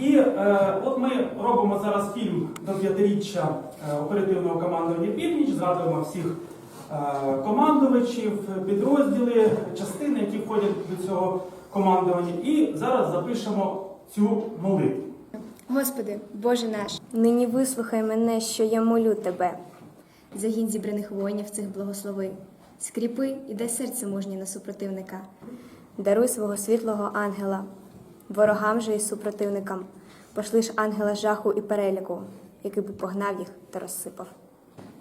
І е, от ми робимо зараз фільм до п'ятиріччя е, оперативного командування Північ, згадуємо всіх е, командувачів, підрозділи, частини, які входять до цього командування. І зараз запишемо цю молитву. Господи, Боже наш, Нині вислухай мене, що я молю тебе. загін зібраних воїнів цих благослови, скріпи і дай серце мужнє на супротивника. Даруй свого світлого ангела, ворогам же і супротивникам. Пошли ж ангела жаху і переляку, який би погнав їх та розсипав.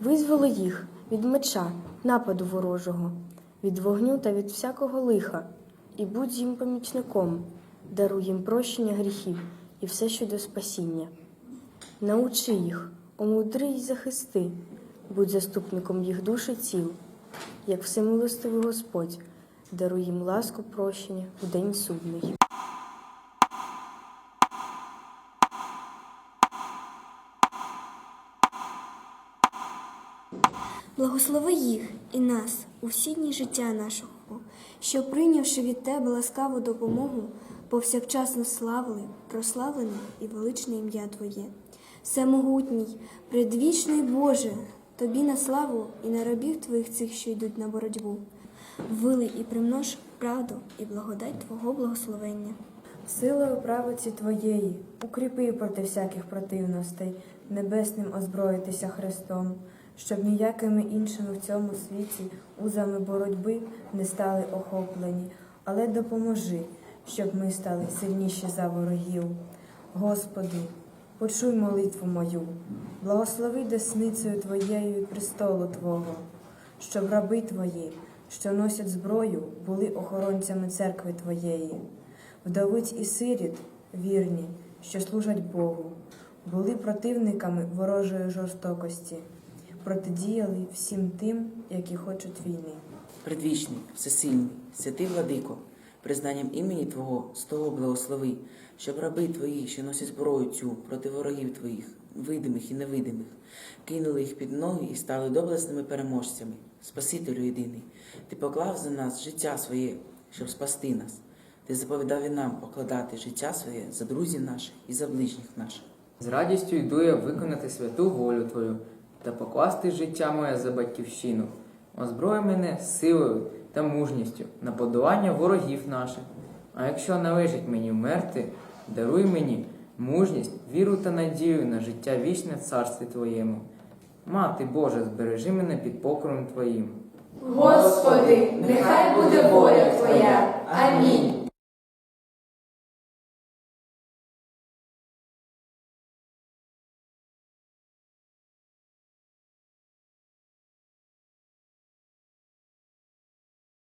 Визволи їх від меча, нападу ворожого, від вогню та від всякого лиха, і будь їм помічником, даруй їм прощення гріхів і все щодо спасіння. Научи їх, омудри й захисти, будь заступником їх душі тіл, як всемилостивий Господь, даруй їм ласку прощення в день судний. Благослови їх і нас у всі дні життя нашого, що, прийнявши від Тебе ласкаву допомогу, повсякчасно славили, прославлене і величне ім'я Твоє. Всемогутній, предвічний Боже, Тобі на славу і на рабів Твоїх цих, що йдуть на боротьбу. Вилий і примнож правду і благодать Твого благословення. Силою правиці Твоєї укріпи проти всяких противностей, небесним озброїтися Христом, щоб ніякими іншими в цьому світі узами боротьби не стали охоплені, але допоможи, щоб ми стали сильніші за ворогів. Господи, почуй молитву мою, благослови десницею Твоєю від престолу Твого, щоб раби Твої, що носять зброю, були охоронцями церкви Твоєї. Вдовиць і сиріт, вірні, що служать Богу, були противниками ворожої жорстокості, протидіяли всім тим, які хочуть війни. Предвічний, всесильний, святий владико, признанням імені Твого з того благослови, щоб раби Твої, що носять зброю цю проти ворогів Твоїх, видимих і невидимих, кинули їх під ноги і стали доблесними переможцями. Спасителю єдиний, Ти поклав за нас життя своє, щоб спасти нас. Ти заповідав і нам покладати життя своє за друзів наших і за ближніх наших. З радістю йду я виконати святу волю Твою та покласти життя моє за батьківщину. Озброй мене силою та мужністю на подолання ворогів наших. А якщо належить мені вмерти, даруй мені мужність, віру та надію на життя вічне в царстві Твоєму. Мати Божа, збережи мене під покровом Твоїм. Господи, нехай буде воля Твоя. Амінь.